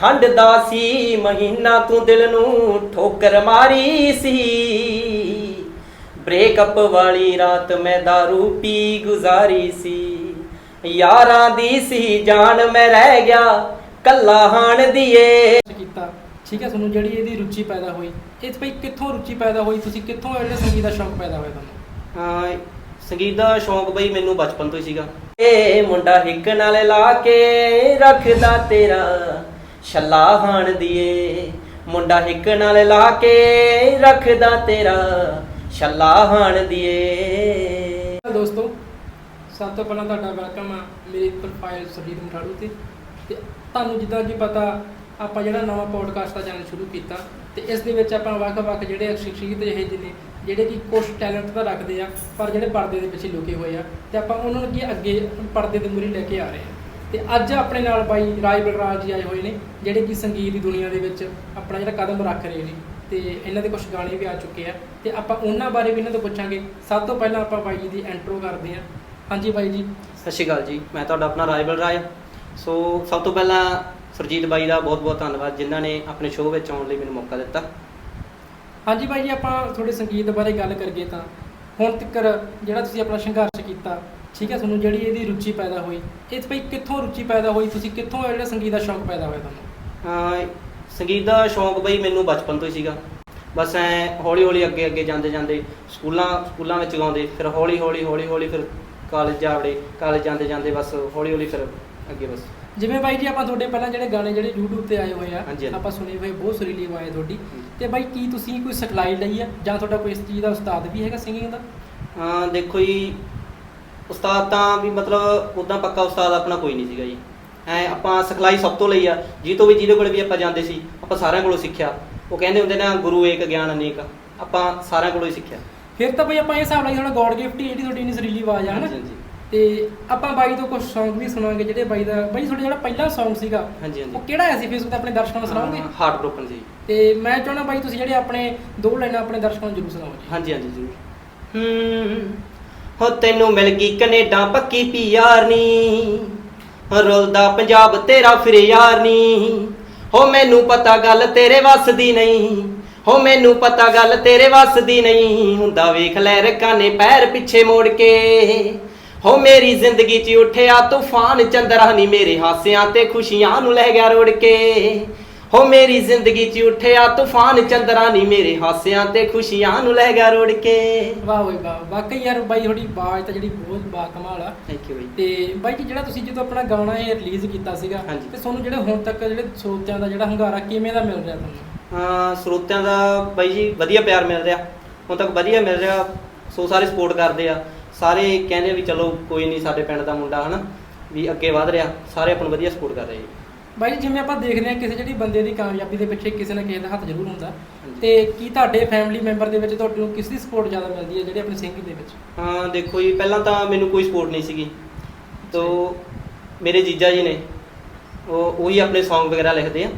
ਠੰਡ ਦਾ ਸੀ ਮਹੀਨਾ ਤੂੰ ਦਿਲ ਨੂੰ ਠੋਕਰ ਮਾਰੀ ਸੀ। ਬ੍ਰੇਕਅਪ ਵਾਲੀ ਰਾਤ ਮੈਂ दारू ਪੀ ਗੁਜ਼ਾਰੀ ਸੀ। ਯਾਰਾਂ ਦੀ ਸੀ ਜਾਨ ਮੈਂ ਰਹਿ ਗਿਆ ਕੱਲਾ ਹਾਣ ਦੀਏ। ਕੀਤਾ। ਠੀਕ ਹੈ ਤੁਹਾਨੂੰ ਜਿਹੜੀ ਇਹਦੀ ਰੁਚੀ ਪੈਦਾ ਹੋਈ ਇਹ ਭਾਈ ਕਿੱਥੋਂ ਰੁਚੀ ਪੈਦਾ ਹੋਈ? ਤੁਸੀਂ ਕਿੱਥੋਂ ਇਹ ਜਿਹੜਾ ਸੰਗੀਤ ਦਾ ਸ਼ੌਂਕ ਪੈਦਾ ਹੋਇਆ ਤੁਹਾਨੂੰ? ਹਾਂ ਸੰਗੀਤ ਦਾ ਸ਼ੌਂਕ ਬਈ ਮੈਨੂੰ ਬਚਪਨ ਤੋਂ ਹੀ ਸੀਗਾ। ਏ ਮੁੰਡਾ ਹਿੱਕ ਨਾਲ ਲਾ ਕੇ ਰੱਖਦਾ ਤੇਰਾ। ਛੱਲਾ ਹਾਣ ਦੀਏ, ਮੁੰਡਾ ਹਿੱਕ ਨਾਲ ਲਾ ਕੇ ਰੱਖਦਾ ਤੇਰਾ, ਛੱਲਾ ਹਾਣ ਦੀਏ। ਦੋਸਤੋ, ਸਭ ਤੋਂ ਪਹਿਲਾਂ ਤੁਹਾਡਾ ਵੈਲਕਮ ਆ ਮੇਰੀ ਪ੍ਰੋਫਾਈਲ ਸੁਰਜੀਤ ਮਠਾੜੂ ਤੇ। ਤੇ ਤੁਹਾਨੂੰ ਜਿੱਦਾਂ ਕਿ ਪਤਾ, ਆਪਾਂ ਜਿਹੜਾ ਨਵਾਂ ਪੋਡਕਾਸਟ ਦਾ ਚੈਨਲ ਸ਼ੁਰੂ ਕੀਤਾ, ਤੇ ਇਸ ਦੇ ਵਿੱਚ ਆਪਾਂ ਵੱਖ-ਵੱਖ ਜਿਹੜੇ ਸ਼ਖਸੀਅਤ ਜਿਹੇ ਜਿਹੇ ਨੇ, ਜਿਹੜੇ ਕਿ ਕੁਝ ਟੈਲੈਂਟ ਤਾਂ ਰੱਖਦੇ ਆ, ਪਰ ਜਿਹੜੇ ਪਰਦੇ ਦੇ ਪਿੱਛੇ ਲੁਕੇ ਹੋਏ ਆ, ਤੇ ਆਪਾਂ ਉਹਨਾਂ ਨੂੰ ਕੀ ਅੱਗੇ ਪਰਦੇ ਦੇ ਮੂਹਰੇ ਲੈ ਕੇ ਆ ਰਹੇ ਆ। ਤੇ ਅੱਜ ਆਪਣੇ ਨਾਲ ਬਾਈ ਰਾਜ ਬਲਰਾਜ ਜੀ ਆਏ ਹੋਏ ਨੇ ਜਿਹੜੇ ਕਿ ਸੰਗੀਤ ਦੀ ਦੁਨੀਆ ਦੇ ਵਿੱਚ ਆਪਣਾ ਜਿਹੜਾ ਕਦਮ ਰੱਖ ਰਹੇ ਨੇ ਤੇ ਇਹਨਾਂ ਦੇ ਕੁਝ ਗਾਣੇ ਵੀ ਆ ਚੁੱਕੇ ਆ। ਤੇ ਆਪਾਂ ਉਹਨਾਂ ਬਾਰੇ ਵੀ ਇਹਨਾਂ ਤੋਂ ਪੁੱਛਾਂਗੇ। ਸਭ ਤੋਂ ਪਹਿਲਾਂ ਆਪਾਂ ਬਾਈ ਜੀ ਦੀ ਐਂਟਰੋ ਕਰਦੇ ਆ ਹਾਂਜੀ ਬਾਈ ਜੀ। ਸਤਿ ਸ਼੍ਰੀ ਅਕਾਲ ਜੀ। ਮੈਂ ਤੁਹਾਡਾ ਆਪਣਾ ਰਾਜ ਸੋ ਸਭ ਤੋਂ ਪਹਿਲਾਂ ਸੁਰਜੀਤ ਬਾਈ ਦਾ ਬਹੁਤ-ਬਹੁਤ ਧੰਨਵਾਦ ਜਿਨ੍ਹਾਂ ਨੇ ਆਪਣੇ ਸ਼ੋਅ ਵਿੱਚ ਆਉਣ ਲਈ ਮੈਨੂੰ ਮੌਕਾ ਦਿੱਤਾ। ਹਾਂਜੀ ਬਾਈ ਜੀ ਆਪਾਂ ਥੋੜੇ ਸੰਗੀਤ ਬਾਰੇ ਗੱਲ ਕਰੀਏ ਤਾਂ। ਹੁਣ ਤੱਕ ਜਿਹੜਾ ਤੁਸੀਂ ਆਪਣਾ ਸੰਘਰਸ਼ ਕੀਤਾ ਠੀਕ ਹੈ ਤੁਹਾਨੂੰ ਜਿਹੜੀ ਇਹਦੀ ਰੁਚੀ ਪੈਦਾ ਹੋਈ ਇਹ ਭਾਈ ਕਿੱਥੋਂ ਰੁਚੀ ਪੈਦਾ ਹੋਈ ਤੁਸੀਂ ਕਿੱਥੋਂ ਇਹ ਜਿਹੜਾ ਸੰਗੀਤ ਦਾ ਸ਼ੌਂਕ ਪੈਦਾ ਹੋਇਆ ਤੁਹਾਨੂੰ? ਹਾਂ ਸੰਗੀਤ ਦਾ ਸ਼ੌਂਕ ਬਈ ਮੈਨੂੰ ਬਚਪਨ ਤੋਂ ਹੀ ਸੀਗਾ। ਬਸ ਐ ਹੌਲੀ ਹੌਲੀ ਅੱਗੇ ਅੱਗੇ ਜਾਂਦੇ ਜਾਂਦੇ ਸਕੂਲਾਂ ਸਕੂਲਾਂ ਵਿੱਚ ਗਾਉਂਦੇ ਫਿਰ ਹੌਲੀ ਹੌਲੀ ਹੌਲੀ ਹੌਲੀ ਫਿਰ ਕਾਲਜ ਜਾਵੜੇ ਕਾਲਜ ਜਾਂਦੇ ਜਾਂਦੇ ਬਸ ਹੌਲੀ ਹੌਲੀ ਫਿਰ ਅੱਗੇ ਬਸ। ਜਿਵੇਂ ਬਾਈ ਜੀ ਆਪਾਂ ਤੁਹਾਡੇ ਪਹਿਲਾਂ ਜਿਹੜੇ ਗਾਣੇ ਜਿਹੜੇ YouTube ਤੇ ਆਏ ਹੋਏ ਆ ਹਾਂਜੀ, ਹਾਂਜੀ। ਆਪਾਂ ਸੁਣੇ ਹੋਏ ਬਹੁਤ ਸੁਰੀਲੀ ਆਵਾਜ਼ ਹੈ ਤੁਹਾਡੀ। ਤੇ ਬਾਈ ਕੀ ਤੁਸੀਂ ਕੋਈ ਸਿਖਲਾਈ ਲਈ ਆ ਜਾਂ ਤੁਹਾਡਾ ਕੋਈ ਇਸ ਚੀਜ਼ ਦਾ ਉਸਤਾਦ ਵੀ ਹੈਗਾ ਸਿੰਗਿੰਗ ਦਾ? ਹਾਂ ਦੇਖੋ ਜੀ ਉਸਤਾਦ ਤਾਂ ਵੀ ਮਤਲਬ ਉਦਾਂ ਪੱਕਾ ਉਸਤਾਦ ਆਪਣਾ ਕੋਈ ਨਹੀਂ ਸੀਗਾ ਜੀ। ਐ ਆਪਾਂ ਸਿਖਲਾਈ ਸਭ ਤੋਂ ਲਈ ਆ। ਜੀ ਤੋਂ ਵੀ ਜਿਹਦੇ ਕੋਲ ਵੀ ਆਪਾਂ ਜਾਂਦੇ ਸੀ ਆਪਾਂ ਸਾਰਿਆਂ ਕੋਲੋਂ ਸਿੱਖਿਆ। ਉਹ ਕਹਿੰਦੇ ਹੁੰਦੇ ਨਾ ਗੁਰੂ ਏਕ ਗਿਆਨ ਅਨੇਕ। ਆਪਾਂ ਸਾਰਿਆਂ ਕੋਲੋਂ ਹੀ ਸਿੱਖਿਆ। ਫਿਰ ਤਾਂ ਬਈ ਆਪਾਂ ਇਹ ਹਿਸਾਬ ਨਾਲ ਥੋੜਾ ਗੋਡ ਗਿਫਟ ਹੀ ਜਿਹੜੀ ਤੁਹਾਡੀ ਇੰਨੀ ਸੁਰੀਲੀ ਆਵਾਜ਼ ਆ ਹਨਾ ਤੇ ਆਪਾਂ ਬਾਈ ਤੋਂ ਕੁਝ Song ਵੀ ਸੁਣਾਂਗੇ ਜਿਹੜੇ ਬਾਈ ਦਾ ਬਾਈ ਤੁਹਾਡਾ ਜਿਹੜਾ ਪਹਿਲਾ Song ਸੀਗਾ ਹਾਂਜੀ ਉਹ ਹਾਂਜੀ ਕਿਹੜਾ ਆਇਆ ਸੀ? ਫੇਸਬੁੱਕ ਤੇ ਆਪਣੇ ਦਰਸ਼ਕਾਂ ਨੂੰ ਸੁਣਾਓਗੇ? ਹਾਰਟ ਬ੍ਰੋਕਨ ਸੀ। ਤੇ ਮੈਂ ਚਾਹਣਾ ਬਾਈ ਤੁਸੀਂ ਜਿਹੜੇ ਆਪਣੇ ਦੋ ਲਾਈਨਾਂ ਆਪਣੇ ਦਰਸ਼ਕਾਂ ਨੂੰ ਜ਼ਰੂਰ ਸੁਣਾਓ ਜੀ। ਹਾਂਜੀ ਹਾਂਜੀ ਜ਼ਰੂਰ। ਹੂੰ। ਹੋ ਤੈਨੂੰ ਮਿਲ ਗਈ ਕੈਨੇਡਾ ਪੱਕੀ ਪੀਆਰ ਨੀ। ਰੁਲਦਾ ਪੰਜਾਬ ਤੇਰਾ ਫਿਰ ਯਾਰ ਨੀ। ਹੋ ਮੈਨੂੰ ਪਤਾ ਗੱਲ ਤੇਰੇ ਵੱਸ ਦੀ ਨਹੀਂ। ਹੋ ਮੈਨੂੰ ਪਤਾ ਗੱਲ ਤੇਰੇ ਵੱਸ ਦੀ ਨਹੀਂ। ਹੁੰਦਾ ਵੇਖ ਲੈ ਰਕਾਨੇ ਪੈਰ ਪਿੱਛੇ ਮੋੜ ਕੇ। ਹੋ ਮੇਰੀ ਜ਼ਿੰਦਗੀ 'ਚ ਉੱਠਿਆ ਤੂਫਾਨ ਚੰਦਰਾ ਨੀ ਮੇਰੇ ਹਾਸਿਆਂ ਤੇ ਖੁਸ਼ੀਆਂ ਨੂੰ ਲੈ ਗਿਆ ਰੋੜ ਕੇ। ਹੋ ਮੇਰੀ ਜ਼ਿੰਦਗੀ 'ਚ ਉੱਠਿਆ ਤੂਫਾਨ ਚੰਦਰਾ ਨੀ ਮੇਰੇ ਹਾਸਿਆਂ ਤੇ ਖੁਸ਼ੀਆਂ ਨੂੰ ਲੈ ਗਿਆ ਰੋੜ ਕੇ। ਵਾਹ ਓਏ ਵਾਹ ਵਾਕਈ ਯਾਰ ਬਾਈ ਤੁਹਾਡੀ ਆਵਾਜ਼ ਤਾਂ ਜਿਹੜੀ ਬਹੁਤ ਬਾ ਕਮਾਲ ਆ। ਥੈਂਕ ਯੂ ਬਈ। ਤੇ ਬਾਈ ਜੀ ਜਿਹੜਾ ਤੁਸੀਂ ਜਦੋਂ ਆਪਣਾ ਗਾਣਾ ਇਹ ਰਿਲੀਜ਼ ਕੀਤਾ ਸੀਗਾ ਹਾਂਜੀ। ਤੇ ਤੁਹਾਨੂੰ ਜਿਹੜੇ ਹੁਣ ਤੱਕ ਜਿਹੜੇ ਸਰੋਤਿਆਂ ਦਾ ਜਿਹੜਾ ਹੰਗਾਰਾ ਕਿਵੇਂ ਦਾ ਮਿਲ ਰਿਹਾ ਤੁਹਾਨੂੰ? ਹਾਂ ਸਰੋਤਿਆਂ ਦਾ ਬਾਈ ਜੀ ਵਧੀਆ ਪਿਆਰ ਮਿਲ ਰਿਹਾ। ਹੁਣ ਤੱਕ ਵਧੀਆ ਮਿਲ ਰਿਹਾ ਸੋ ਸਾਰੇ ਸਪੋਰਟ ਕਰਦੇ ਆ। ਸਾਰੇ ਕਹਿੰਦੇ ਵੀ ਚਲੋ ਕੋਈ ਨਹੀਂ ਸਾਡੇ ਪਿੰਡ ਦਾ ਮੁੰਡਾ ਹਨਾ ਵੀ ਅੱਗੇ ਵਧ ਰਿਹਾ। ਸਾਰੇ ਆਪਾਂ ਨੂੰ ਵਧੀਆ ਸਪੋਰਟ ਕਰ ਰਹੇ ਜੀ। ਬਾਈ ਜੀ, ਜਿਵੇਂ ਆਪਾਂ ਦੇਖਦੇ ਹਾਂ ਕਿਸੇ ਜਿਹੜੀ ਬੰਦੇ ਦੀ ਕਾਮਯਾਬੀ ਦੇ ਪਿੱਛੇ ਕਿਸੇ ਨਾ ਕਿਸੇ ਦਾ ਹੱਥ ਜ਼ਰੂਰ ਹੁੰਦਾ। ਤੇ ਕੀ ਤੁਹਾਡੇ ਫੈਮਿਲੀ ਮੈਂਬਰ ਦੇ ਵਿੱਚ ਤੁਹਾਨੂੰ ਕਿਸ ਦੀ ਸਪੋਰਟ ਜ਼ਿਆਦਾ ਮਿਲਦੀ ਹੈ ਜਿਹੜੇ ਆਪਣੇ ਸਿੰਗਿੰਗ ਦੇ ਵਿੱਚ? ਹਾਂ ਦੇਖੋ ਜੀ ਪਹਿਲਾਂ ਤਾਂ ਮੈਨੂੰ ਕੋਈ ਸਪੋਰਟ ਨਹੀਂ ਸੀਗੀ। ਤੋ ਮੇਰੇ ਜੀਜਾ ਜੀ ਨੇ ਉਹ ਉਹੀ ਆਪਣੇ Song ਵਗੈਰਾ ਲਿਖਦੇ ਆ।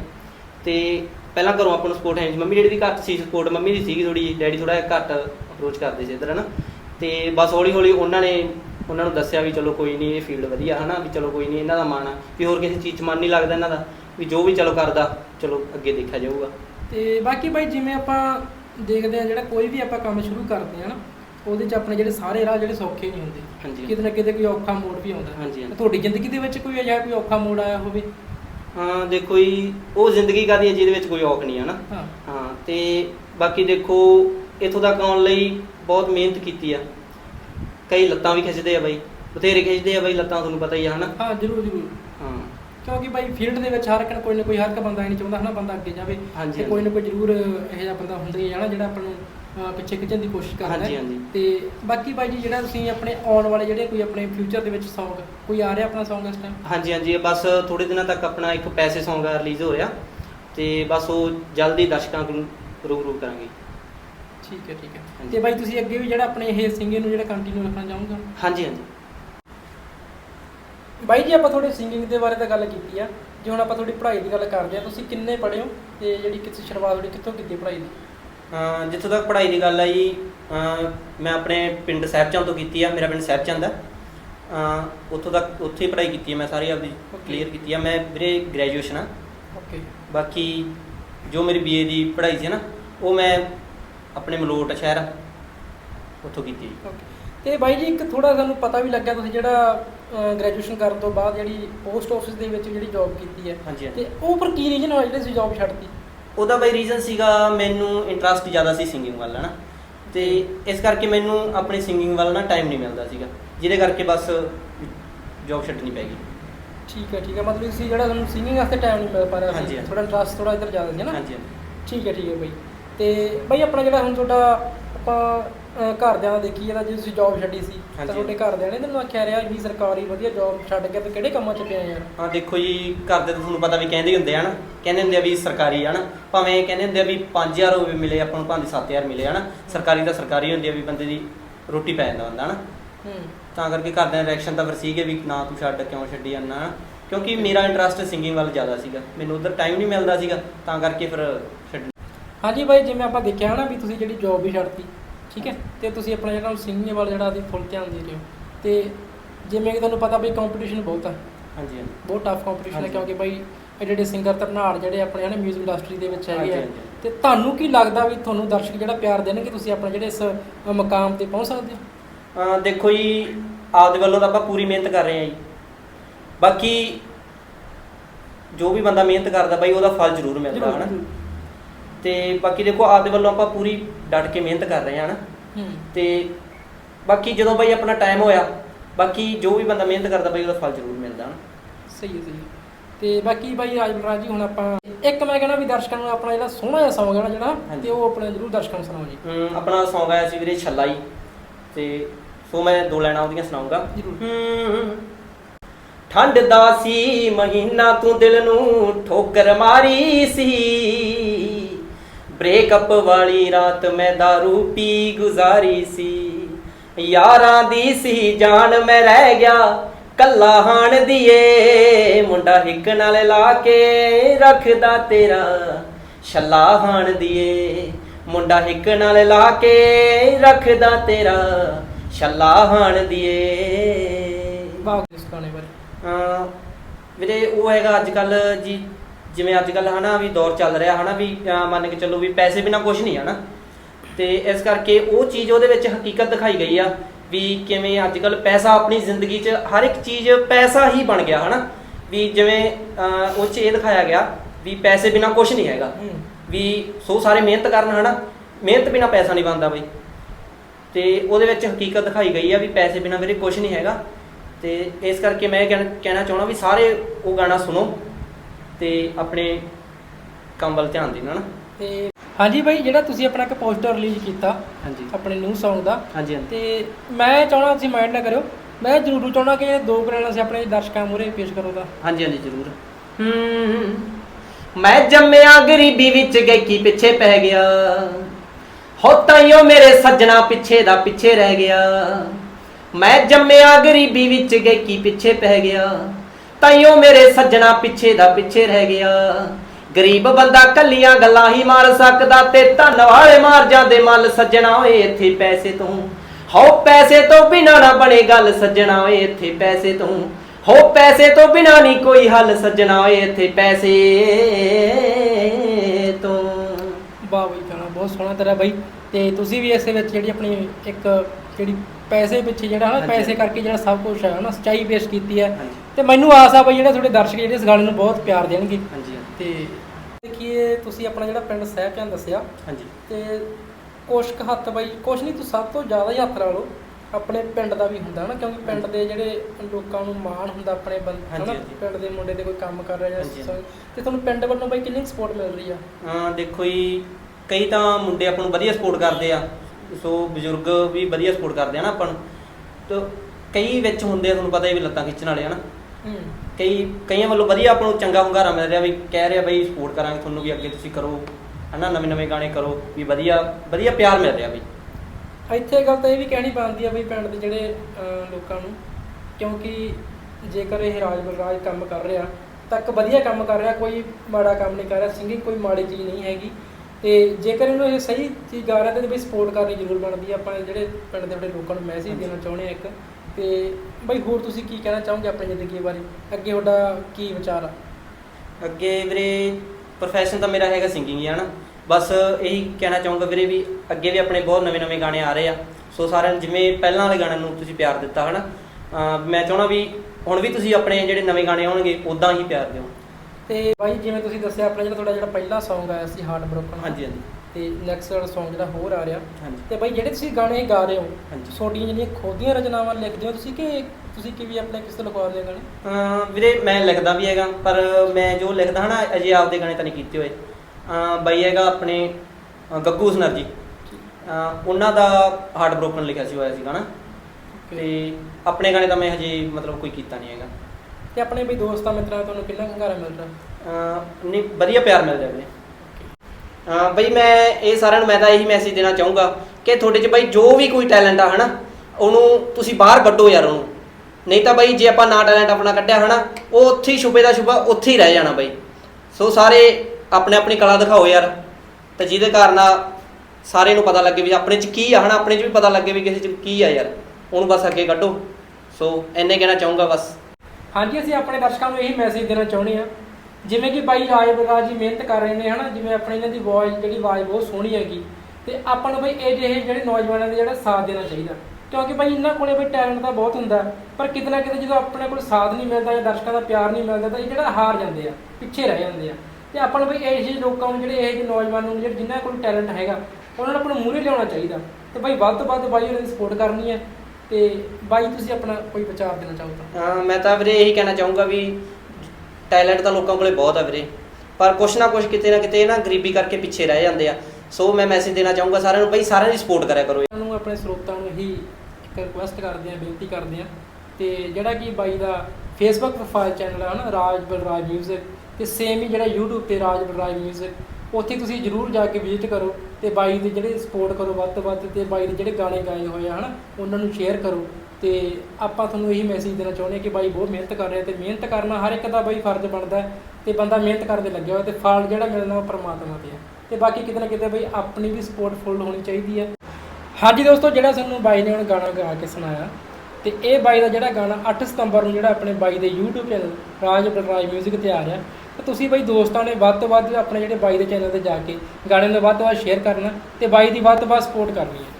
ਤੇ ਪਹਿਲਾਂ ਘਰੋਂ ਆਪਾਂ ਨੂੰ ਸਪੋਰਟ ਹੈ ਨਹੀਂ ਸੀ। ਮੰਮੀ ਜਿਹੜੀ ਦੀ ਘੱਟ ਸੀ ਸਪੋਰਟ ਮੰਮੀ ਦੀ ਸੀਗੀ ਥੋੜੀ ਡੈਡੀ ਥੋੜਾ ਘੱਟ ਅਪਰੋਚ ਕਰਦੇ ਸੀ ਇਧਰ ਹਨਾ। ਤੇ ਬਸ ਹੌਲੀ ਹੌਲੀ ਉਹਨਾਂ ਨੇ ਉਹਨਾਂ ਨੂੰ ਦੱਸਿਆ ਵੀ ਚਲੋ ਕੋਈ ਨਹੀਂ ਇਹ ਫੀਲਡ ਵਧੀਆ ਹਨਾ ਵੀ ਚਲੋ ਕੋਈ ਨਹੀਂ ਇਹਨਾਂ ਦਾ ਮਨ ਆ। ਵੀ ਹੋਰ ਕਿਸੇ ਚੀਜ਼ 'ਚ ਮਨ ਨਹੀਂ ਲੱਗਦਾ ਇਹਨਾਂ ਦਾ ਵੀ ਜੋ ਵੀ ਚਲੋ ਕਰਦਾ ਚਲੋ ਅੱਗੇ ਦੇਖਿਆ ਜਾਊਗਾ। ਤੇ ਬਾਕੀ ਬਾਈ ਜਿਵੇਂ ਆਪਾਂ ਦੇਖਦੇ ਹਾਂ ਜਿਹੜਾ ਕੋਈ ਵੀ ਆਪਾਂ ਕੰਮ ਸ਼ੁਰੂ ਕਰਦੇ ਹਾਂ ਨਾ ਉਹਦੇ 'ਚ ਆਪਣੇ ਜਿਹੜੇ ਸਾਰੇ ਰਾਹ ਜਿਹੜੇ ਸੌਖੇ ਨਹੀਂ ਹੁੰਦੇ। ਹਾਂਜੀ ਕਿਤੇ ਨਾ ਕਿਤੇ ਕੋਈ ਔਖਾ ਮੋੜ ਵੀ ਆਉਂਦਾ। ਹਾਂਜੀ, ਹਾਂਜੀ। ਤੁਹਾਡੀ ਜ਼ਿੰਦਗੀ ਦੇ ਵਿੱਚ ਕੋਈ ਅਜਿਹਾ ਕੋਈ ਔਖਾ ਮੋੜ ਆਇਆ ਹੋਵੇ? ਹਾਂ ਦੇਖੋ ਜੀ ਉਹ ਜ਼ਿੰਦਗੀ ਕਾਦੀ ਹੈ ਜਿਹਦੇ ਵਿੱਚ ਕੋਈ ਔਖ ਨਹੀਂ ਹੈ ਨਾ। ਹਾਂ। ਹਾਂ ਤੇ ਬਾਕੀ ਦੇਖੋ ਇੱਥੋਂ ਤੱਕ ਆਉਣ ਲਈ ਬਹੁਤ ਮਿਹਨਤ ਕੀਤੀ ਆ। ਕਈ ਲੱਤਾਂ ਵੀ ਖਿੱਚਦੇ ਆ ਬਾਈ। ਬਥੇਰੇ ਖਿੱਚਦੇ ਆ ਬਾਈ ਲੱਤਾਂ ਤੁਹਾਨੂੰ ਪਤਾ ਹੀ ਆ ਹਨਾ? ਹਾਂ ਜ਼ਰੂਰ ਜ਼ਰੂਰ। ਹਾਂ। ਕਿਉਂਕਿ ਬਾਈ ਫੀਲਡ ਦੇ ਵਿੱਚ ਹਰ ਇੱਕ ਕੋਈ ਨਾ ਕੋਈ ਹਰ ਇੱਕ ਬੰਦਾ ਇਹ ਨਹੀਂ ਚਾਹੁੰਦਾ ਹਨਾ ਬੰਦਾ ਅੱਗੇ ਜਾਵੇ ਤੇ ਕੋਈ ਨਾ ਕੋਈ ਜ਼ਰੂਰ ਇਹੋ ਜਿਹਾ ਬੰਦਾ ਹੁੰਦਾ ਹੀ ਨਾ ਜਿਹੜਾ ਆਪਾਂ ਨੂੰ ਪਿੱਛੇ ਖਿੱਚਣ ਦੀ ਕੋਸ਼ਿਸ਼ ਕਰਦਾ ਹੈ। ਤੇ ਬਾਕੀ ਬਾਈ ਜੀ ਜਿਹੜਾ ਤੁਸੀਂ ਆਪਣੇ ਆਉਣ ਵਾਲੇ ਜਿਹੜੇ ਕੋਈ ਆਪਣੇ ਫਿਊਚਰ ਦੇ ਵਿੱਚ Song ਕੋਈ ਆ ਰਿਹਾ ਆਪਣਾ Song ਇਸ ਟਾਈਮ ਹਾਂਜੀ ਹਾਂਜੀ ਬਸ ਥੋੜੇ ਦਿਨਾਂ ਤੱਕ ਆਪਣਾ ਇੱਕ ਪੈਸੇ Song ਰਿਲੀਜ਼ ਹੋ ਰਿਹਾ। ਤੇ ਬਸ ਉਹ ਜਲਦੀ ਦਰਸ਼ਕਾਂ ਨੂੰ ਰੂਬਰੂ ਕਰਾਂਗੇ। ਠੀਕ ਹੈ ਠੀਕ ਹੈ। ਤੇ ਬਾਈ ਤੁਸੀਂ ਅੱਗੇ ਵੀ ਜਿਹੜਾ ਆਪਣੇ ਇਹ ਸਿੰਗਿੰਗ ਨੂੰ ਜਿਹੜਾ ਕੰਟੀਨਿਊ ਰੱਖਣਾ ਚਾਹੋਗੇ? ਹਾਂਜੀ ਹਾਂਜੀ। ਬਾਈ ਜੀ ਆਪਾਂ ਥੋੜੇ ਸਿੰਗਿੰਗ ਦੇ ਬਾਰੇ ਤਾਂ ਗੱਲ ਕੀਤੀ ਆ। ਜੇ ਹੁਣ ਆਪਾਂ ਥੋੜੀ ਪੜ੍ਹਾਈ ਦੀ ਗੱਲ ਕਰਦੇ ਆ ਤੁਸੀਂ ਕਿੰਨੇ ਪੜ੍ਹੇ ਹੋ? ਤੇ ਜਿਹੜੀ ਕਿੱਥੇ ਸ਼ੁਰੂਆਤ ਤੁਹਾਡੀ ਕਿੱਥੋਂ ਕੀਤੀ ਪੜ੍ਹਾਈ ਦੀ? ਜਿੱਥੋਂ ਤੱਕ ਪੜ੍ਹਾਈ ਦੀ ਗੱਲ ਆ ਜੀ ਮੈਂ ਆਪਣੇ ਪਿੰਡ ਸਾਹਿਬਚੰਦ ਤੋਂ ਕੀਤੀ ਆ ਮੇਰਾ ਪਿੰਡ ਸਾਹਿਬਚੰਦ ਆ। ਉੱਥੋਂ ਤੱਕ ਉੱਥੇ ਹੀ ਪੜ੍ਹਾਈ ਕੀਤੀ ਹੈ ਮੈਂ ਸਾਰੀ ਆਪਦੀ. ਕਲੀਅਰ ਕੀਤੀ ਆ। ਮੈਂ ਵੀਰੇ ਗ੍ਰੈਜੂਏਸ਼ਨ ਆ। ਓਕੇ ਬਾਕੀ ਜੋ ਮੇਰੀ ਬੀਏ ਦੀ ਪੜ੍ਹਾਈ ਸੀ ਨਾ ਉਹ ਮੈਂ ਆਪਣੇ ਮਲੋਟ ਸ਼ਹਿਰ ਉੱਥੋਂ ਕੀਤੀ ਜੀ। ਓਕੇ ਤੇ ਬਾਈ ਜੀ ਇੱਕ ਥੋੜਾ ਸਾਨੂੰ ਪਤਾ ਵੀ ਲੱਗਿਆ ਤੁਸੀਂ ਜਿਹੜਾ ਗ੍ਰੈਜੂਏਸ਼ਨ ਕਰਨ ਤੋਂ ਬਾਅਦ ਜਿਹੜੀ ਪੋਸਟ ਆਫਿਸ ਦੇ ਵਿੱਚ ਜਿਹੜੀ ਜੌਬ ਕੀਤੀ ਹੈ। ਹਾਂਜੀ ਹਾਂਜੀ। ਤੇ ਉਹ ਪਰ ਕੀ ਰੀਜਨ ਹੋਇਆ ਜਿਹੜੇ ਤੁਸੀਂ ਜੌਬ ਛੱਡਤੀ? ਉਹਦਾ ਬਈ ਰੀਜ਼ਨ ਸੀਗਾ ਮੈਨੂੰ ਇੰਟਰਸਟ ਜ਼ਿਆਦਾ ਸੀ ਸਿੰਗਿੰਗ ਵੱਲ ਹਨਾ। ਤੇ ਇਸ ਕਰਕੇ ਮੈਨੂੰ ਆਪਣੀ ਸਿੰਗਿੰਗ ਵੱਲ ਨਾ ਟਾਈਮ ਨਹੀਂ ਮਿਲਦਾ ਸੀਗਾ। ਜਿਹਦੇ ਕਰਕੇ ਬਸ ਜੌਬ ਛੱਡਣੀ ਪੈ ਗਈ। ਠੀਕ ਹੈ ਠੀਕ ਹੈ। ਮਤਲਬ ਤੁਸੀਂ ਜਿਹੜਾ ਤੁਹਾਨੂੰ ਸਿੰਗਿੰਗ ਵਾਸਤੇ ਟਾਈਮ ਨਹੀਂ ਮਿਲ ਪਾ ਰਿਹਾ ਹਾਂਜੀ, ਸੀ। ਹਾਂਜੀ। ਥੋੜਾ ਇੰਟਰਸਟ ਥੋੜਾ ਇੱਧਰ ਜ਼ਿਆਦਾ ਸੀ ਨਾ ਹਾਂਜੀ ਹਾਂਜੀ। ਠੀਕ ਹੈ ਠੀਕ ਹੈ ਬਾਈ। ਤੇ ਬਾਈ ਆਪਣਾ ਜਿਹੜਾ ਹੁਣ ਤੁਹਾਡਾ ਆਪਾਂ ਅਹ, ਘਰਦਿਆਂ ਦਾ ਦੇਖੀਏ ਤਾਂ ਜੇ ਤੁਸੀਂ ਜੌਬ ਛੱਡੀ ਸੀ ਤਾਂ ਹਾਂਜੀ। ਤੁਹਾਡੇ ਘਰਦਿਆਂ ਨੇ ਤੁਹਾਨੂੰ ਆਖਿਆ ਰਿਹਾ ਵੀ ਸਰਕਾਰੀ ਵਧੀਆ ਜੌਬ ਛੱਡ ਕੇ ਤੇ ਕਿਹੜੇ ਕੰਮਾਂ 'ਚ ਪਿਆ ਯਾਰ? ਹਾਂ ਦੇਖੋ ਜੀ ਘਰ ਦੇ ਤਾਂ ਤੁਹਾਨੂੰ ਪਤਾ ਵੀ ਕਹਿੰਦੇ ਹੀ ਹੁੰਦੇ ਆ ਨਾ ਕਹਿੰਦੇ ਹੁੰਦੇ ਆ ਵੀ ਸਰਕਾਰੀ ਆ ਨਾ ਭਾਵੇਂ ਕਹਿੰਦੇ ਹੁੰਦੇ ਆ ਵੀ 5000 ਹੋਵੇ ਮਿਲੇ ਆਪਾਂ ਨੂੰ ਭਾਵੇਂ 7000 ਮਿਲੇ ਆ ਨਾ ਸਰਕਾਰੀ ਤਾਂ ਸਰਕਾਰੀ ਹੁੰਦੀ ਆ ਵੀ ਬੰਦੇ ਦੀ ਰੋਟੀ ਪੈ ਜਾਂਦਾ ਬੰਦਾ ਨਾ ਹੂੰ। ਤਾਂ ਕਰਕੇ ਘਰਦਿਆਂ ਦੇ ਰਿਐਕਸ਼ਨ ਤਾਂ ਫਿਰ ਸੀਗੇ ਵੀ ਨਾ ਤੂੰ ਛੱਡ ਕਿਉਂ ਛੱਡੀ ਜਾਂਦਾ ਨਾ ਕਿਉਂਕਿ ਮੇਰਾ ਇੰਟਰਸਟ ਸਿੰਗਿੰਗ ਵੱਲ ਜ਼ਿਆਦਾ ਸੀਗਾ ਮੈਨੂੰ ਉਧਰ ਟਾਈਮ ਨਹੀਂ ਮਿਲਦਾ ਸੀਗਾ ਤਾਂ ਕਰਕੇ ਫਿਰ ਹਾਂਜੀ ਬਾਈ ਜਿਵੇਂ ਆਪਾਂ ਦੇਖਿਆ ਨਾ ਵੀ ਤੁਸੀਂ ਜਿਹੜੀ ਜੌਬ ਵੀ ਛੱਡਤੀ ਠੀਕ ਹੈ? ਤੇ ਤੁਸੀਂ ਆਪਣਾ ਜਿਹੜਾ ਸਿੰਗਿੰਗ ਵੱਲ ਜਿਹੜਾ ਆਦੀ ਫੁੱਲ ਧਿਆਨ ਦੇ ਰਹੇ ਹੋ। ਤੇ ਜਿਵੇਂ ਕਿ ਤੁਹਾਨੂੰ ਪਤਾ ਵੀ ਕੰਪੀਟੀਸ਼ਨ ਬਹੁਤ ਹੈ ਹਾਂਜੀ ਹਾਂਜੀ। ਬਹੁਤ ਟਫ ਕੰਪੀਟੀਸ਼ਨ ਹੈ। ਕਿਉਂਕਿ ਬਾਈ ਇਹ ਜਿਹੜੇ ਸਿੰਗਰ ਤਰਨਾੜ ਜਿਹੜੇ ਆਪਣੇ ਹਨ 뮤직 ਇੰਡਸਟਰੀ ਦੇ ਵਿੱਚ ਹੈਗੇ ਆ। ਤੇ ਤੁਹਾਨੂੰ ਕੀ ਲੱਗਦਾ ਵੀ ਤੁਹਾਨੂੰ ਦਰਸ਼ਕ ਜਿਹੜਾ ਪਿਆਰ ਦੇਣਗੇ ਤੁਸੀਂ ਆਪਣੇ ਜਿਹੜੇ ਇਸ ਮਕਾਮ ਤੇ ਪਹੁੰਚ ਸਕਦੇ ਹੋ? ਦੇਖੋ ਜੀ ਆਪਦੇ ਵੱਲੋਂ ਤਾਂ ਆਪਾਂ ਪੂਰੀ ਮਿਹਨਤ ਕਰ ਰਹੇ ਹਾਂ ਜੀ। ਬਾਕੀ ਜੋ ਵੀ ਬੰਦਾ ਮਿਹਨਤ ਕਰਦਾ ਬਾਈ ਉਹਦਾ ਫਲ ਜ਼ਰੂਰ ਮਿਲਦਾ ਹਨਾ। ਤੇ ਬਾਕੀ ਦੇਖੋ ਆਪਦੇ ਵੱਲੋਂ ਆਪਾਂ ਪੂਰੀ ਡਟ ਕੇ ਮਿਹਨਤ ਕਰ ਰਹੇ ਹਾਂ ਹੂੰ। ਤੇ ਬਾਕੀ ਜਦੋਂ ਬਾਈ ਆਪਣਾ ਟਾਈਮ ਹੋਇਆ ਬਾਕੀ ਜੋ ਵੀ ਬੰਦਾ ਮਿਹਨਤ ਕਰਦਾ ਬਾਈ ਉਹਦਾ ਫਲ ਜ਼ਰੂਰ ਮਿਲਦਾ ਹਨਾ? ਸਹੀ ਹੈ ਸਹੀ ਹੈ। ਤੇ ਬਾਕੀ ਬਾਈ ਰਾਜਵਰਾਜ ਜੀ ਹੁਣ ਆਪਾਂ ਇੱਕ ਮੈਂ ਕਹਿੰਦਾ ਵੀ ਦਰਸ਼ਕਾਂ ਨੂੰ ਆਪਣਾ ਜਿਹੜਾ ਸੋਹਣਾ ਜਿਹਾ ਸੌਂਗ ਹੈ ਨਾ ਜਿਹੜਾ ਹਾਂਜੀ। ਤੇ ਉਹ ਆਪਣੇ ਜ਼ਰੂਰ ਦਰਸ਼ਕਾਂ ਨੂੰ ਸੁਣਾਓ ਜੀ। ਹਮ, ਆਪਣਾ Song ਆਇਆ ਸੀ ਵੀਰੇ ਛੱਲਾ ਹੀ ਤੇ ਸੋ ਮੈਂ ਦੋ ਲਾਈਨਾਂ ਉਹਦੀਆਂ ਸੁਣਾਉਂਗਾ। ਜ਼ਰੂਰ। ਹਮ, ਠੰਡ ਦਾ ਸੀ ਮਹੀਨਾ ਤੂੰ ਦਿਲ ਨੂੰ ਠੋਕਰ ਮਾਰੀ ਸੀ। ਬ੍ਰੇਕਅਪ ਵਾਲੀ ਰਾਤ ਮੈਂ दारू ਪੀ ਗੁਜ਼ਾਰੀ ਸੀ। ਯਾਰਾਂ ਦੀ ਸੀ ਜਾਨ ਮੈਂ ਰਹਿ ਗਿਆ ਕੱਲਾ ਹਾਣ ਦੀਏ। ਮੁੰਡਾ ਹਿੱਕ ਨਾਲ ਲਾ ਕੇ ਰੱਖਦਾ ਤੇਰਾ ਛੱਲਾ ਹਾਣ ਦੀਏ। ਮੁੰਡਾ ਹਿੱਕ ਨਾਲ ਲਾ ਕੇ ਰੱਖਦਾ ਤੇਰਾ ਛੱਲਾ ਹਾਣ ਦੀਏ। ਵਾਹ ਇਸ ਗਾਣੇ ਬਾਰੇ? ਵੀਰੇ ਉਹ ਹੈਗਾ ਅੱਜ ਕੱਲ ਜੀ ਜਿਵੇਂ ਅੱਜ ਕੱਲ ਹਨਾ ਵੀ ਦੌਰ ਚੱਲ ਰਿਹਾ ਹਨਾ ਵੀ ਮੰਨ ਕੇ ਚੱਲੋ ਵੀ ਪੈਸੇ ਬਿਨਾ ਕੁਝ ਨਹੀਂ ਹਨਾ। ਤੇ ਇਸ ਕਰਕੇ ਉਹ ਚੀਜ਼ ਉਹਦੇ ਵਿੱਚ ਹਕੀਕਤ ਦਿਖਾਈ ਗਈ ਆ ਵੀ ਕਿਵੇਂ ਅੱਜ ਕੱਲ ਪੈਸਾ ਆਪਣੀ ਜ਼ਿੰਦਗੀ 'ਚ ਹਰ ਇੱਕ ਚੀਜ਼ ਪੈਸਾ ਹੀ ਬਣ ਗਿਆ ਹਨਾ। ਵੀ ਜਿਵੇਂ ਅਮ ਉਹ 'ਚ ਇਹ ਦਿਖਾਇਆ ਗਿਆ ਵੀ ਪੈਸੇ ਬਿਨਾ ਕੁਝ ਨਹੀਂ ਹੈਗਾ। ਵੀ ਸੋ ਸਾਰੇ ਮਿਹਨਤ ਕਰਨ ਹਨਾ ਮਿਹਨਤ ਬਿਨਾ ਪੈਸਾ ਨਹੀਂ ਬਣਦਾ ਬਈ। ਤੇ ਉਹਦੇ ਵਿੱਚ ਹਕੀਕਤ ਦਿਖਾਈ ਗਈ ਆ ਵੀ ਪੈਸੇ ਬਿਨਾ ਵੀਰੇ ਕੁਝ ਨਹੀਂ ਹੈਗਾ। ਤੇ ਇਸ ਕਰਕੇ ਮੈਂ ਕਹਿਣ- ਕਹਿਣਾ ਚਾਹਣਾ ਵੀ ਸਾਰੇ ਉਹ ਗਾਣਾ ਸੁਣੋ। ਤੇ ਆਪਣੇ ਕੰਮ ਵੱਲ ਧਿਆਨ ਦੇਣਾ ਨਾ। ਤੇ ਹਾਂਜੀ ਬਾਈ ਜਿਹੜਾ ਤੁਸੀਂ ਆਪਣਾ ਇੱਕ ਪੋਸਟਰ ਰਿਲੀਜ਼ ਕੀਤਾ ਹਾਂਜੀ। ਆਪਣੇ ਨਿਊ Song ਦਾ ਹਾਂਜੀ ਹਾਂਜੀ। ਤੇ ਮੈਂ ਚਾਹਣਾ ਤੁਸੀਂ ਮਾਈਂਡ ਨਾ ਕਰਿਓ। ਮੈਂ ਜ਼ਰੂਰ ਚਾਹਣਾ ਕਿ ਇਹ ਦੋ ਗਾਣੇ ਅਸੀਂ ਆਪਣੇ ਦਰਸ਼ਕਾਂ ਮੂਹਰੇ ਪੇਸ਼ ਕਰੋ ਤਾਂ। ਹਾਂਜੀ ਹਾਂਜੀ ਜ਼ਰੂਰ। ਹੂੰ ਮੈਂ ਜੰਮਿਆ ਗਰੀਬੀ ਵਿੱਚ ਗਾਇਕੀ ਪਿੱਛੇ ਪੈ ਗਿਆ। ਹੋ ਤਾਈਓ ਮੇਰੇ ਸੱਜਣਾ ਪਿੱਛੇ ਦਾ ਪਿੱਛੇ ਰਹਿ ਗਿਆ। ਮੈਂ ਜੰਮਿਆ ਗਰੀਬੀ ਵਿੱਚ ਗਾਇਕੀ ਪਿੱਛੇ ਪੈ ਗਿਆ। ਤਾਈਓ ਮੇਰੇ ਸੱਜਣਾ ਪਿੱਛੇ ਦਾ ਪਿੱਛੇ ਰਹਿ ਗਿਆ। ਗਰੀਬ ਬੰਦਾ ਕੱਲੀਆਂ ਗੱਲਾਂ ਹੀ ਮਾਰ ਸਕਦਾ ਤੇ ਧਨ ਵਾਲੇ ਮਾਰ ਜਾਂਦੇ ਮੱਲ। ਸੱਜਣਾ ਓਏ ਇੱਥੇ ਪੈਸੇ ਤੋਂ। ਹੋ ਪੈਸੇ ਤੋਂ ਬਿਨਾ ਨਾ ਬਣੇ ਗੱਲ। ਸੱਜਣਾ ਓਏ ਇੱਥੇ ਪੈਸੇ ਤੋਂ। ਹੋ ਪੈਸੇ ਤੋਂ ਬਿਨਾ ਨਹੀਂ ਕੋਈ ਹੱਲ। ਸੱਜਣਾ ਓਏ ਇੱਥੇ ਪੈਸੇ ਤੋਂ। ਵਾਹ ਬਈ ਗਾਣਾ ਬਹੁਤ ਸੋਹਣਾ ਤੇਰਾ ਬਾਈ। ਤੇ ਤੁਸੀਂ ਵੀ ਇਸੇ ਵਿੱਚ ਜਿਹੜੀ ਆਪਣੀ ਇੱਕ ਜਿਹੜੀ ਪੈਸੇ ਪਿੱਛੇ ਜਿਹੜਾ ਹਨਾ। ਪੈਸੇ ਕਰਕੇ ਜਿਹੜਾ ਸਭ ਕੁਝ ਹੈ ਨਾ ਸੱਚਾਈ ਪੇਸ਼ ਕੀਤੀ ਹੈ। ਤੇ ਮੈਨੂੰ ਆਸ ਆ ਬਈ ਜਿਹੜੇ ਤੁਹਾਡੇ ਦਰਸ਼ਕ ਜਿਹੜੇ ਇਸ ਗਾਣੇ ਨੂੰ ਬਹੁਤ ਪਿਆਰ ਦੇਣਗੇ। ਹਾਂਜੀ ਤੇ ਦੇਖੀਏ ਤੁਸੀਂ ਆਪਣਾ ਜਿਹੜਾ ਪਿੰਡ ਸਹਿਬਚੰਦ ਦੱਸਿਆ ਹਾਂਜੀ। ਤੇ ਕੁਛ ਕੁ ਹੱਥ ਬਾਈ ਕੁਛ ਨਹੀਂ ਤੂੰ ਸਭ ਤੋਂ ਜ਼ਿਆਦਾ ਹੀ ਹੱਥ ਲਾ ਲਓ ਆਪਣੇ ਪਿੰਡ ਦਾ ਵੀ ਹੁੰਦਾ ਨਾ ਕਿਉਂਕਿ ਪਿੰਡ ਦੇ ਜਿਹੜੇ ਲੋਕਾਂ ਨੂੰ ਮਾਣ ਹੁੰਦਾ ਆਪਣੇ ਬੰਦੇ ਹਾਂਜੀ, ਹਨਾ ਹਾਂਜੀ। ਪਿੰਡ ਦੇ ਮੁੰਡੇ ਤੇ ਕੋਈ ਕੰਮ ਕਰ ਰਿਹਾ ਹਾਂਜੀ, ਜਾਂ ਤੇ ਤੁਹਾਨੂੰ ਪਿੰਡ ਵੱਲੋਂ ਬਾਈ ਕਿੰਨੀ ਸਪੋਰਟ ਮਿਲ ਰਹੀ ਆ? ਹਾਂ ਦੇਖੋ ਜੀ ਕਈ ਤਾਂ ਮੁੰਡੇ ਆਪਾਂ ਨੂੰ ਵਧੀਆ ਸਪੋਰਟ ਕਰਦੇ ਆ ਸੋ ਬਜ਼ੁਰਗ ਵੀ ਵਧੀਆ ਸਪੋਰਟ ਕਰਦੇ ਆ ਨਾ ਆਪਾਂ ਨੂੰ ਤੇ ਕਈ ਵਿੱਚ ਹੁੰਦੇ ਆ ਤੁਹਾਨੂੰ ਪਤਾ ਹੀ ਵੀ ਲੱਤਾਂ ਖਿੱਚਣ ਵਾਲੇ ਆ ਨਾ। ਕਈ ਕਈਆਂ ਵੱਲੋਂ ਵਧੀਆ ਆਪਾਂ ਨੂੰ ਚੰਗਾ ਹੁੰਗਾਰਾ ਮਿਲ ਰਿਹਾ ਵੀ ਕਹਿ ਰਿਹਾ ਬਈ ਸਪੋਰਟ ਕਰਾਂਗੇ ਤੁਹਾਨੂੰ ਵੀ ਅੱਗੇ ਤੁਸੀਂ ਕਰੋ ਹਨਾ ਨਵੇਂ ਨਵੇਂ ਗਾਣੇ ਕਰੋ ਵੀ ਵਧੀਆ ਵਧੀਆ ਪਿਆਰ ਮਿਲ ਰਿਹਾ ਬਈ ਇੱਥੇ ਗੱਲ ਤਾਂ ਇਹ ਵੀ ਕਹਿਣੀ ਬਣਦੀ ਆ ਵੀ ਪਿੰਡ ਦੇ ਜਿਹੜੇ ਲੋਕਾਂ ਨੂੰ ਕਿਉਂਕਿ ਜੇਕਰ ਇਹ ਰਾਜ ਬਲਰਾਜ ਕੰਮ ਕਰ ਰਿਹਾ ਤਾਂ ਇੱਕ ਵਧੀਆ ਕੰਮ ਕਰ ਰਿਹਾ ਕੋਈ ਮਾੜਾ ਕੰਮ ਨਹੀਂ ਕਰ ਰਿਹਾ ਸਿੰਗਿੰਗ ਕੋਈ ਮਾੜੀ ਚੀਜ਼ ਨਹੀਂ ਹੈਗੀ। ਤੇ ਜੇਕਰ ਇਹਨੂੰ ਇਹ ਸਹੀ ਚੀਜ਼ ਗਾ ਰਿਹਾ ਤੇ ਵੀ ਸਪੋਰਟ ਕਰਨੀ ਜ਼ਰੂਰ ਬਣਦੀ ਆ। ਆਪਾਂ ਜਿਹੜੇ ਪਿੰਡ ਦੇ ਆਪਣੇ ਲੋਕਾਂ ਨੂੰ ਮੈਸੇਜ ਦੇਣਾ ਚਾਹੁੰਦੇ ਆ ਇੱਕ ਤੇ ਬਈ ਹੋਰ ਤੁਸੀਂ ਕੀ ਕਹਿਣਾ ਚਾਹੋਗੇ ਆਪਣੀ ਜ਼ਿੰਦਗੀ ਬਾਰੇ? ਅੱਗੇ ਤੁਹਾਡਾ ਕੀ ਵਿਚਾਰ ਆ? ਅੱਗੇ ਵੀਰੇ ਪ੍ਰੋਫੈਸ਼ਨ ਤਾਂ ਮੇਰਾ ਹੈਗਾ ਸਿੰਗਿੰਗ ਹੀ ਹੈ ਨਾ। ਬਸ ਇਹੀ ਕਹਿਣਾ ਚਾਹੂੰਗਾ ਵੀਰੇ ਵੀ ਅੱਗੇ ਵੀ ਆਪਣੇ ਬਹੁਤ ਨਵੇਂ ਨਵੇਂ ਗਾਣੇ ਆ ਰਹੇ ਆ। ਸੋ ਸਾਰਿਆਂ ਨੂੰ ਜਿਵੇਂ ਪਹਿਲਾਂ ਵਾਲੇ ਗਾਣਿਆਂ ਨੂੰ ਤੁਸੀਂ ਪਿਆਰ ਦਿੱਤਾ ਹਨਾ? ਮੈਂ ਚਾਹਣਾ ਵੀ ਹੁਣ ਵੀ ਤੁਸੀਂ ਆਪਣੇ ਜਿਹੜੇ ਨਵੇਂ ਗਾਣੇ ਆਉਣਗੇ ਉਦਾਂ ਹੀ ਪਿਆਰ ਦਿਓ। ਤੇ ਬਾਈ ਜਿਵੇਂ ਤੁਸੀਂ ਦੱਸਿਆ ਆਪਣਾ ਜਿਹੜਾ ਤੁਹਾਡਾ ਜਿਹੜਾ ਪਹਿਲਾ Song ਆਇਆ ਸੀ ਹਾਰਟ ਬ੍ਰੋਕਨ ਹਾਂਜੀ ਹਾਂਜੀ। ਤੇ ਨੈਕਸਟ ਵਾਲਾ Song ਜਿਹੜਾ ਹੋਰ ਆ ਰਿਹਾ। ਹਾਂਜੀ। ਤੇ ਬਾਈ ਜਿਹੜੇ ਤੁਸੀਂ ਗਾਣੇ ਗਾ ਰਹੇ ਹੋ ਹਾਂਜੀ। ਤੁਹਾਡੀਆਂ ਜਿਹੜੀਆਂ ਖੋਦੀਆਂ ਰਚਨਾਵਾਂ ਲਿਖਦੇ ਹੋ ਤੁਸੀਂ ਕਿ ਤੁਸੀਂ ਕਿ ਵੀ ਆਪਣੇ ਕਿਸੇ ਤੋਂ ਹੋ ਗਾਣੇ? ਵੀਰੇ ਮੈਂ ਲਿਖਦਾ ਵੀ ਹੈਗਾ ਪਰ ਮੈਂ ਜੋ ਲਿਖਦਾ ਹਨਾ ਅਜੇ ਆਪਦੇ ਗਾਣੇ ਤਾਂ ਨਹੀਂ ਕੀਤੇ ਹੋਏ। ਬਾਈ ਹੈਗਾ ਆਪਣੇ ਗੱਗੂ ਸਨਰ ਜੀ। ਉਹਨਾਂ ਦਾ ਹਾਰਟ ਬ੍ਰੋਕਨ ਲਿਖਿਆ ਸੀ ਹੋਇਆ ਸੀ ਗਾਣਾ ਤੇ ਆਪਣੇ ਗਾਣੇ ਤਾਂ ਮੈਂ ਹਜੇ ਮਤਲਬ ਕੋਈ ਕੀਤਾ ਨਹੀਂ ਹੈਗਾ। ਤੇ ਆਪਣੇ ਬਈ ਦੋਸਤਾਂ ਮਿੱਤਰਾਂ ਤੋਂ ਤੁਹਾਨੂੰ ਕਿੰਨਾ ਹੰਗਾਰਾ ਮਿਲਦਾ? ਅਹ ਨਹੀਂ ਵਧੀਆ ਪਿਆਰ ਮਿਲ ਰਿਹਾ ਵੀਰੇ। ਹਾਂ, ਬਈ ਮੈਂ ਇਹ ਸਾਰਿਆਂ ਨੂੰ ਮੈਂ ਤਾਂ ਇਹੀ ਮੈਸੇਜ ਦੇਣਾ ਚਾਹੂੰਗਾ ਕਿ ਤੁਹਾਡੇ 'ਚ ਬਈ ਜੋ ਵੀ ਕੋਈ ਟੈਲੈਂਟ ਆ, ਹਨਾ, ਉਹਨੂੰ ਤੁਸੀਂ ਬਾਹਰ ਕੱਢੋ ਯਾਰ ਉਹਨੂੰ। ਨਹੀਂ ਤਾਂ ਬਈ ਜੇ ਆਪਾਂ ਨਾ ਟੈਲੈਂਟ ਆਪਣਾ ਕੱਢਿਆ, ਹਨਾ, ਉਹ ਉੱਥੇ ਹੀ ਛੁਪੇ ਦਾ ਛੁਪਾ ਉੱਥੇ ਹੀ ਰਹਿ ਜਾਣਾ ਬਈ। ਸੋ ਸਾਰੇ ਆਪਣੇ ਆਪਣੀ ਕਲਾ ਦਿਖਾਓ ਯਾਰ। ਤੇ ਜਿਹਦੇ ਕਾਰਨ ਆ ਸਾਰੇ ਨੂੰ ਪਤਾ ਲੱਗੇ ਵੀ ਆਪਣੇ 'ਚ ਕੀ ਆ, ਹਨਾ, ਆਪਣੇ 'ਚ ਵੀ ਪਤਾ ਲੱਗੇ ਵੀ ਕਿਸੇ 'ਚ ਕੀ ਆ ਯਾਰ। ਉਹਨੂੰ ਬਸ ਅੱਗੇ ਕੱਢੋ। ਸੋ, ਇੰਨੇ ਕਹਿਣਾ ਚਾਹੂੰਗਾ ਬਸ। ਹਾਂਜੀ, ਅਸੀਂ ਆਪਣੇ ਦਰਸ਼ਕਾਂ ਨੂੰ ਇਹੀ ਮੈਸੇਜ ਦੇਣਾ ਚਾਹੁੰਦੇ ਹਾਂ ਜਿਵੇਂ ਕਿ ਬਾਈ ਰਾਜ ਬਰਾਜ ਜੀ ਮਿਹਨਤ ਕਰ ਰਹੇ ਨੇ, ਹਨਾ? ਜਿਵੇਂ ਆਪਣੇ ਇਹਨਾਂ ਦੀ ਆਵਾਜ਼, ਜਿਹੜੀ ਆਵਾਜ਼ ਬਹੁਤ ਸੋਹਣੀ ਹੈਗੀ। ਤੇ ਆਪਾਂ ਨੂੰ ਬਈ ਇਹ ਜਿਹੇ ਜਿਹੜੇ ਨੌਜਵਾਨਾਂ ਦੇ ਜਿਹੜਾ ਸਾਥ ਦੇਣਾ ਚਾਹੀਦਾ। ਕਿਉਂਕਿ ਬਈ ਇਹਨਾਂ ਕੋਲੇ ਬਈ ਟੈਲੈਂਟ ਤਾਂ ਬਹੁਤ ਹੁੰਦਾ ਪਰ ਕਿਤੇ ਨਾ ਕਿਤੇ ਜਦੋਂ ਆਪਣੇ ਕੋਲ ਸਾਥ ਨਹੀਂ ਮਿਲਦਾ ਜਾਂ ਦਰਸ਼ਕਾਂ ਦਾ ਪਿਆਰ ਨਹੀਂ ਮਿਲਦਾ, ਤਾਂ ਇਹ ਜਿਹੜਾ ਹਾਰ ਜਾਂਦੇ ਆ, ਪਿੱਛੇ ਰਹਿ ਜਾਂਦੇ ਆ। ਤੇ ਆਪਾਂ ਨੂੰ ਬਈ ਇਹ ਜਿਹੇ ਲੋਕਾਂ ਨੂੰ, ਜਿਹੜੇ ਇਹ ਜਿਹੇ ਨੌਜਵਾਨਾਂ ਨੂੰ, ਜਿਹੜੇ ਜਿਨ੍ਹਾਂ ਕੋਲ ਟੈਲੈਂਟ ਹੈਗਾ, ਉਹਨਾਂ ਨੂੰ ਆਪਾਂ ਆਪਣੇ ਮੂਹਰੇ ਲਿਆਉਣਾ ਚਾਹੀਦਾ। ਤੇ ਬਾਈ ਵੱਧ ਤੋਂ ਵੱਧ ਬਾਈ ਉਹਨਾਂ ਦੀ ਸਪੋਰਟ ਕਰਨੀ ਹੈ। ਤੇ ਬਾਈ, ਤੁਸੀਂ ਆਪਣਾ ਕੋਈ ਵਿਚਾਰ ਦੇਣਾ ਚਾਹੋ ਤਾਂ? ਮੈਂ ਤਾਂ ਵੀਰੇ ਇਹੀ ਕਹਿਣਾ ਚਾਹੂੰਗਾ ਵੀ ਟੈਲੈਂਟ ਤਾਂ ਲੋਕਾਂ ਕੋਲੇ ਬਹੁਤ ਆ ਵੀਰੇ। ਪਰ ਕੁਛ ਨਾ ਕੁਛ ਕਿਤੇ ਨਾ ਕਿਤੇ ਨਾ ਗਰੀਬੀ ਕਰਕੇ ਪਿੱਛੇ ਰਹਿ ਜਾਂਦੇ ਆ। ਸੋ ਮੈਂ ਮੈਸੇਜ ਦੇਣਾ ਚਾਹੂੰਗਾ ਸਾਰਿਆਂ ਨੂੰ, ਬਈ ਸਾਰਿਆਂ ਦੀ ਸਪੋਰਟ ਕਰਿਆ ਕਰੋ ਇਹਨਾਂ ਨੂੰ ਆਪਣੇ ਸਰੋਤਾਂ ਨੂੰ ਹੀ ਇੱਕ ਰਿਕੁਐਸਟ ਕਰਦੇ ਆ, ਬੇਨਤੀ ਕਰਦੇ ਆ। ਤੇ ਜਿਹੜਾ ਕਿ ਬਾਈ ਦਾ ਫੇਸਬੁੱਕ ਪ੍ਰੋਫਾਈਲ ਚੈਨਲ ਹੈ ਨਾ ਰਾਜ ਬਲਰਾਜ ਮਿਊਜ਼ਿਕ ਤੇ ਸੇਮ ਹੀ ਜਿਹੜਾ YouTube ਤੇ ਰਾਜ ਬਲਰਾਜ ਮਿਊਜ਼ਿਕ ਉੱਥੇ ਤੁਸੀਂ ਜਰੂਰ ਜਾ ਕੇ ਵਿਜ਼ਿਟ ਕਰੋ ਤੇ ਬਾਈ ਦੇ ਜਿਹੜੇ ਸਪੋਰਟ ਕਰੋ ਵੱਧ ਤੋਂ ਵੱਧ, ਤੇ ਬਾਈ ਦੇ ਜਿਹੜੇ ਗਾਣੇ ਗਾਏ ਹੋਏ ਆ ਹਨਾ, ਉਹਨਾਂ ਨੂੰ ਸ਼ੇਅਰ ਕਰੋ। ਤੇ ਆਪਾਂ ਤੁਹਾਨੂੰ ਇਹੀ ਮੈਸੇਜ ਦੇਣਾ ਚਾਹੁੰਦੇ ਹਾਂ ਕਿ ਬਾਈ ਬਹੁਤ ਮਿਹਨਤ ਕਰ ਰਿਹਾ ਤੇ ਮਿਹਨਤ ਕਰਨਾ ਹਰ ਇੱਕ ਦਾ ਬਾਈ ਫਰਜ਼ ਬਣਦਾ ਹੈ ਤੇ ਬੰਦਾ ਮਿਹਨਤ ਕਰਦੇ ਲੱਗਿਆ ਹੋਇਆ ਤੇ ਫਲ ਜਿਹੜਾ ਮਿਲਣਾ ਉਹ ਪਰਮਾਤਮਾ ਤੇ ਹੈ। ਤੇ ਬਾਕੀ ਕਿਤੇ ਨਾ ਕਿਤੇ ਬਾਈ ਆਪਣੀ ਵੀ ਸਪੋਰਟ ਫੁੱਲ ਹੋਣੀ ਚਾਹੀਦੀ ਹੈ। ਹਾਂਜੀ ਦੋਸਤੋ, ਜਿਹੜਾ ਸਾਨੂੰ ਬਾਈ ਨੇ ਹੁਣ ਗਾਣਾ ਗਾ ਕੇ ਸੁਣਾਇਆ, ਤੇ ਇਹ ਬਾਈ ਦਾ ਜਿਹੜਾ ਗਾਣਾ 8 ਸਤੰਬਰ ਨੂੰ ਜਿਹੜਾ ਆਪਣੇ ਬਾਈ ਦੇ YouTube ਚੈਨਲ ਰਾਜ ਬਲਰਾਜ 뮤직 ਤੇ ਆ ਰਿਹਾ, ਤੇ ਤੁਸੀਂ ਬਾਈ ਦੋਸਤਾਂ ਨੇ ਵੱਧ ਤੋਂ ਵੱਧ ਆਪਣੇ ਜਿਹੜੇ ਬਾਈ ਦੇ ਚੈਨਲ ਤੇ ਜਾ ਕੇ ਗਾਣੇ ਨੂੰ ਵੱਧ ਤੋਂ ਵੱਧ ਸ਼ੇਅਰ ਕਰਨਾ ਤੇ ਬਾਈ ਦੀ ਵੱਧ ਤੋਂ ਵੱਧ ਸਪੋਰਟ ਕਰਨੀ ਹੈ।